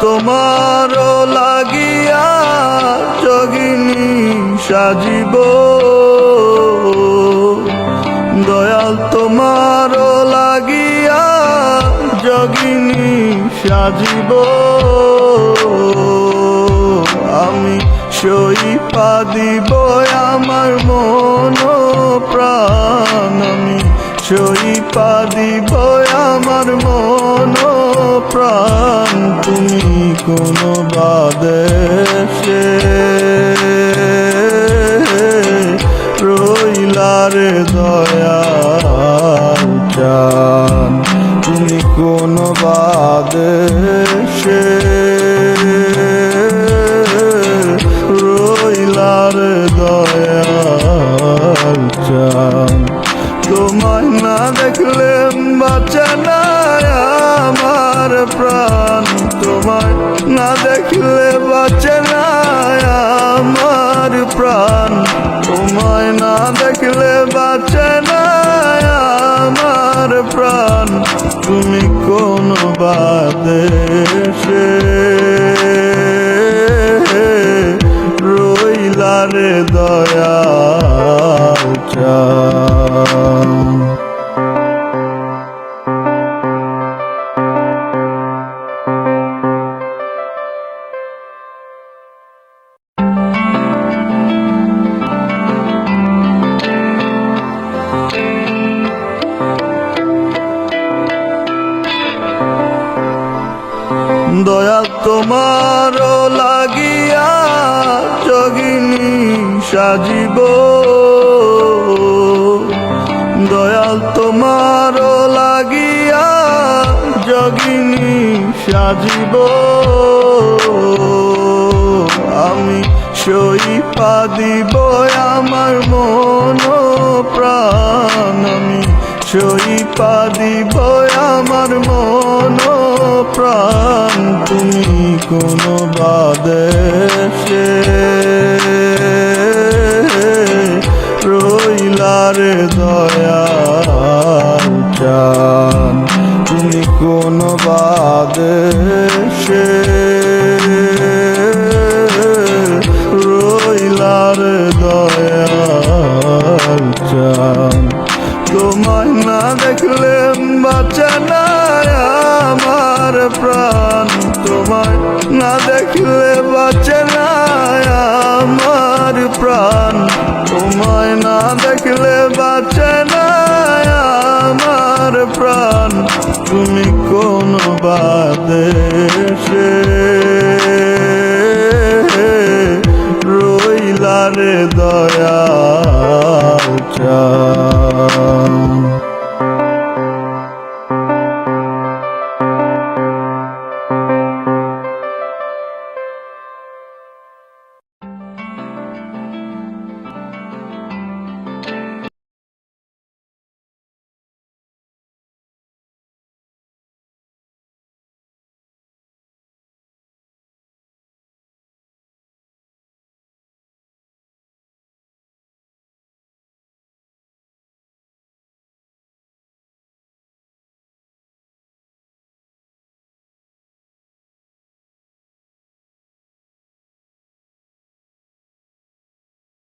তোমার লাগিয়া যোগিনী সাজিব। দয়াল তোমার লাগিয়া যোগিনী সাজিব। আমি সই দিব আমার মন প্রাণ। আমি সই দিব আমার মন প্রাণ তুমি কোনো বাদেশে রইলারে দয়া চান। তুমি কোনো বাদেশে তুমি কোন বাদেশে রইলারে দয়াল তোমার লাগিয়া যোগিনী সাজিব। দয়াল তোমার লাগিয়া যোগিনী সাজিব। আমি সই দিব আমার মন প্রাণ। আমি সই দিব আমার মন প্রাণ। তুমি কোনো বাদেশে রইলারে দয়াল চান। তুমি কোনো বাদেশে রইলার দয়াল চান। তোমায় না দেখলে বাঁচে না আমার প্রাণ। আমার না দেখলে বাঁচে না আমার প্রাণ। তোমায় না দেখলে বাঁচে না আমার প্রাণ। তুমি কোন বাদেশে রইলারে দয়া চা